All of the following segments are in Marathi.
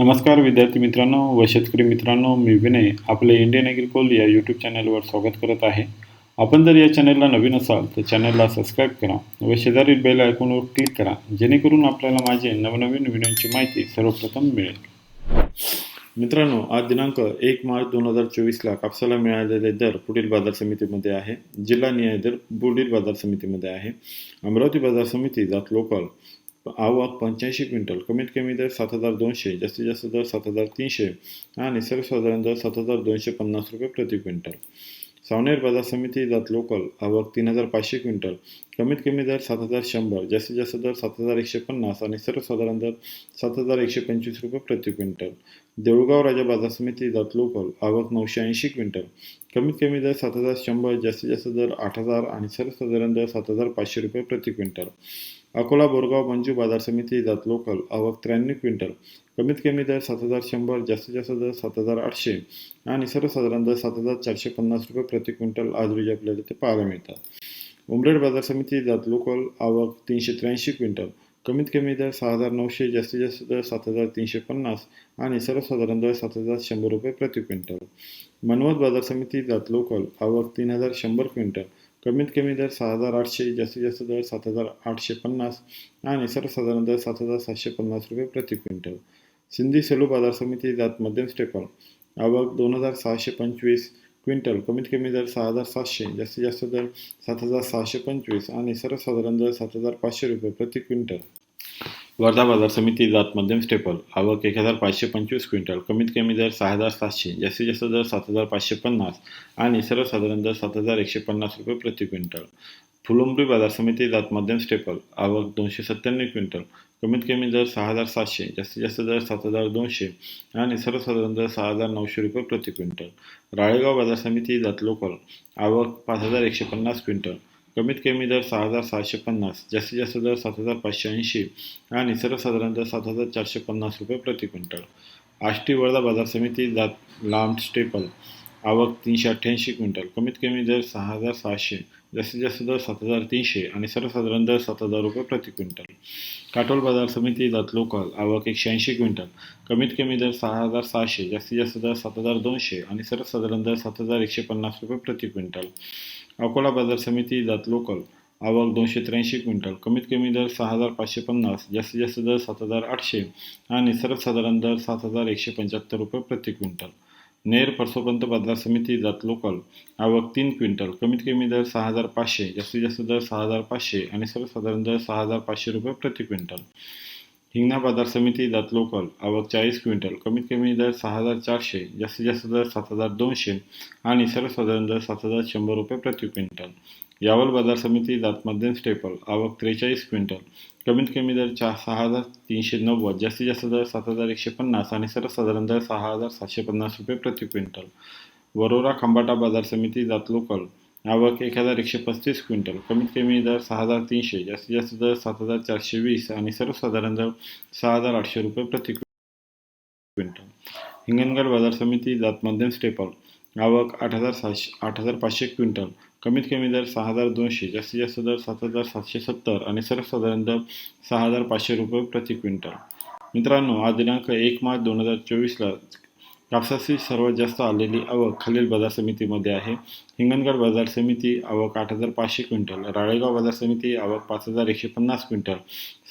नमस्कार विद्यार्थी मित्रांनो व शेतकरी मित्रांनो मी विनय आपले इंडियन ॲग्रिकोल या यूट्यूब चॅनलवर स्वागत करत आहे. आपण जर या चॅनलला नवीन असाल तर चॅनलला सबस्क्राईब करा व शेजारील बेल आयकॉनवर क्लिक करा जेणेकरून आपल्याला माझे नवनवीन व्हिडिओची माहिती सर्वप्रथम मिळेल. मित्रांनो आज दिनांक एक मार्च दोन हजार चोवीसला कापसाला मिळालेले दर पुढील बाजार समितीमध्ये आहे. जिल्हा न्याय दर पुढील बाजार समितीमध्ये आहे. अमरावती बाजार समिती जात लोकल आवक पंच्याऐंशी क्विंटल. कमीत कमी दर सात हजार दोनशे जास्तीत जास्त दर सात हजार तीनशे आणि सर्वसाधारण दर सात हजार दोनशे पन्नास रुपये प्रति क्विंटल. सावनेर बाजार समिती जात लोकल आवक तीन हजार पाचशे क्विंटल. कमीत कमी दर सात हजार शंभर जास्तीत जास्त दर सात हजार एकशे पन्नास आणि सर्वसाधारण दर सात हजार एकशे पंचवीस रुपये प्रति क्विंटल. देऊळगाव राजा बाजार समिती जात लोकल आवक नऊशे ऐंशी क्विंटल. कमीत कमी दर सात हजार शंभर जास्तीत जास्त दर आठ हजार आणि सर्वसाधारण दर सात हजार पाचशे रुपये प्रति क्विंटल. अकोला बोरगाव मंजू बाजार समिती जात लोकल. आवक त्र्याण्णव क्विंटल. कमीत कमी दर सात हजार शंभर जास्तीत जास्त दर सात हजार आठशे आणि सर्वसाधारण दर सात हजार चारशे पन्नास रुपये प्रति क्विंटल आज रोजी आपल्याला ते पाहायला मिळतात. उमरेड बाजार समिती जात लोकल. आवक तीनशे त्र्याऐंशी क्विंटल. कमीत कमी दर सहा हजार नऊशे जास्तीत जास्त दर सात हजार तीनशे पन्नास आणि सर्वसाधारण दर सात हजार शंभर रुपये प्रति क्विंटल. मनवत बाजार समिती जात लोकल. आवक तीन हजार शंभर क्विंटल. कमीत कमी दर सहा हजार आठशे जास्तीत जास्त दर सात हजार आठशे पन्नास आणि सर्वसाधारण दर सात हजार सातशे पन्नास रुपये प्रति क्विंटल. सिंधी सेलू बाजार समिती जात मध्यम स्टेपल आवक दोन हजार सहाशे पंचवीस क्विंटल. कमीत कमी दर सहा हजार सातशे जास्तीत जास्त दर सात हजार सहाशे पंचवीस आणि सर्वसाधारण दर सात हजार पाचशे रुपये प्रति क्विंटल. वर्धा बाजार समिती जात मध्यम स्टेपल आवक एक हजार पाचशे पंचवीस क्विंटल. कमीत कमी दर सहा हजार सातशे. जास्तीत जास्त दर सात हजार पाचशे पन्नास. आणि सर्वसाधारण दर सात हजार एकशे पन्नास रुपये प्रति क्विंटल. फुलंब्री बाजार समिती जात मध्यम स्टेपल आवक दोनशे सत्त्याण्णव क्विंटल. कमीत कमी दर सहा हजार सातशे. जास्तीत जास्त दर सात हजार दोनशे. आणि सर्वसाधारण दर सहा हजार नऊशे रुपये प्रति क्विंटल. राळेगाव बाजार समिती जात लोकल आवक पाच हजार एकशे पन्नास क्विंटल. कमीत कमी दर सहा हजार सहाशे पन्नास जास्तीत जास्त दर सात हजार पाचशे ऐंशी आणि सर्वसाधारण दर सात हजार चारशे पन्नास रुपये प्रति क्विंटल. आष्टी वर्धा बाजार समिती जात लांब स्टेपल आवक तीनशे अठ्ठ्याऐंशी क्विंटल. कमीत कमी दर सहा हजार सहाशे जास्तीत जास्त दर सात हजार तीनशे आणि सर्वसाधारण दर सात हजार रुपये प्रति क्विंटल. काटोल बाजार समिती जात लोकल आवक एकशे ऐंशी क्विंटल. कमीत कमी दर सहा हजार सहाशे जास्तीत जास्त दर सात हजार दोनशे आणि सर्वसाधारण दर सात हजार एकशे पन्नास रुपये प्रति क्विंटल. अकोला बाजार समिती जात लोकल आवक दोनशे त्र्याऐंशी क्विंटल. कमीत कमी दर सहा हजार पाचशे पन्नास जास्तीत जास्त दर सात हजार आठशे आणि सर्वसाधारण दर सात हजार एकशे पंच्याहत्तर रुपये प्रति क्विंटल. नेर परसोपर्यंत बाजार समिती जात लोकल. आवक तीन क्विंटल. कमीत कमी दर सहा हजार पाचशे जास्तीत जास्त दर सहा हजार पाचशे आणि सर्वसाधारण दर सहा हजार पाचशे रुपये प्रति क्विंटल. हिंगणा बाजार समिती जात लोकल. आवक चाळीस क्विंटल. कमीत कमी दर सहा हजार चारशे जास्तीत जास्त दर सात हजार दोनशे आणि सर्वसाधारण दर सात हजार शंभर रुपये प्रति क्विंटल. यावल बाजार समिती जात मध्यम स्टेपल आवक त्रेचाळीस क्विंटल. कमीत कमी दर चार सहा हजार तीनशे नव्वद जास्तीत जास्त दर सात हजार एकशे पन्नास आणि सर्वसाधारण दर सहा हजार सातशे पन्नास रुपये प्रति क्विंटल. वरोरा खंबाटा बाजार समिती जात लोकल आवक एक हजार एकशे पस्तीस क्विंटल. कमीत कमी दर सहा हजार तीनशे जास्तीत जास्त दर सात हजार चारशे वीस आणि सर्वसाधारण दर सहा हजार आठशे रुपये प्रति क्विंटल. हिंगणघाट बाजार समिती जात मध्यम स्टेपल आवक आठ हजार सातशे आठ हजार पाचशे क्विंटल. कमीत कमी दर सहा हजार दोनशे जास्तीत जास्त दर सात हजार सातशे सत्तर आणि सर्वसाधारण दर सहा हजार पाचशे रुपये प्रति क्विंटल. मित्रांनो आज दिनांक एक मार्च दोन हजार चोवीसला कापसाची सर्वात जास्त आलेली आवक खालील बाजार समितीमध्ये आहे. हिंगणगड बाजार समिती आवक आठ हजार पाचशे क्विंटल राळेगाव बाजार समिती आवक पाच हजार एकशे पन्नास क्विंटल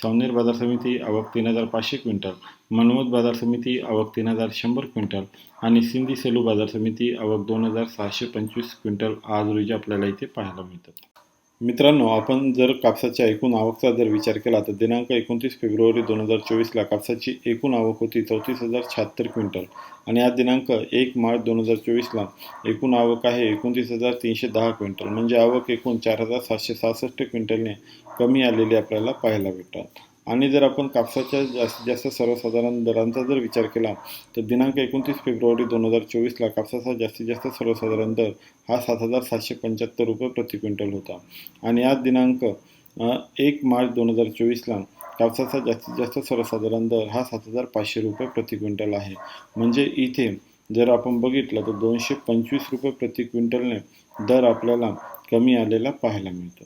सावनेर बाजार समिती आवक तीन हजार पाचशे क्विंटल मनमोद बाजार समिती आवक तीन हजार शंभर क्विंटल आणि सिंधी सेलू बाजार समिती आवक दोन हजार सहाशे पंचवीस क्विंटल आज रोजी आपल्याला इथे पाहायला मिळतात. मित्रांनो आपण जर कापसाच्या एकूण आवकचा जर विचार केला तर दिनांक एकोणतीस फेब्रुवारी दोन हजार चोवीसला कापसाची एकूण आवक होती चौतीस हजार शहात्तर क्विंटल आणि आज दिनांक एक मार्च दोन हजार चोवीसला एकूण आवक आहे एकोणतीस हजार तीनशे दहा क्विंटल. म्हणजे आवक एकूण चार हजार सातशे सहासष्ट क्विंटलने कमी आलेली आपल्याला पाहायला भेटतात. आणि जर आपण कापसाच्या जास्तीत जास्त सर्वसाधारण दरांचा जर विचार केला तर दिनांक एकोणतीस फेब्रुवारी दोन हजार चोवीसला कापसाचा जास्तीत जास्त सर्वसाधारण दर हा सात हजार सातशे पंच्याहत्तर रुपये प्रति क्विंटल होता. आणि आज दिनांक एक मार्च दोन हजार चोवीसला कापसाचा जास्तीत जास्त सर्वसाधारण दर हा सात हजार पाचशे रुपये प्रति क्विंटल आहे. म्हणजे इथे जर आपण बघितलं तर दोनशे पंचवीस रुपये प्रति क्विंटलने दर आपल्याला कमी आलेला पाहायला मिळतो.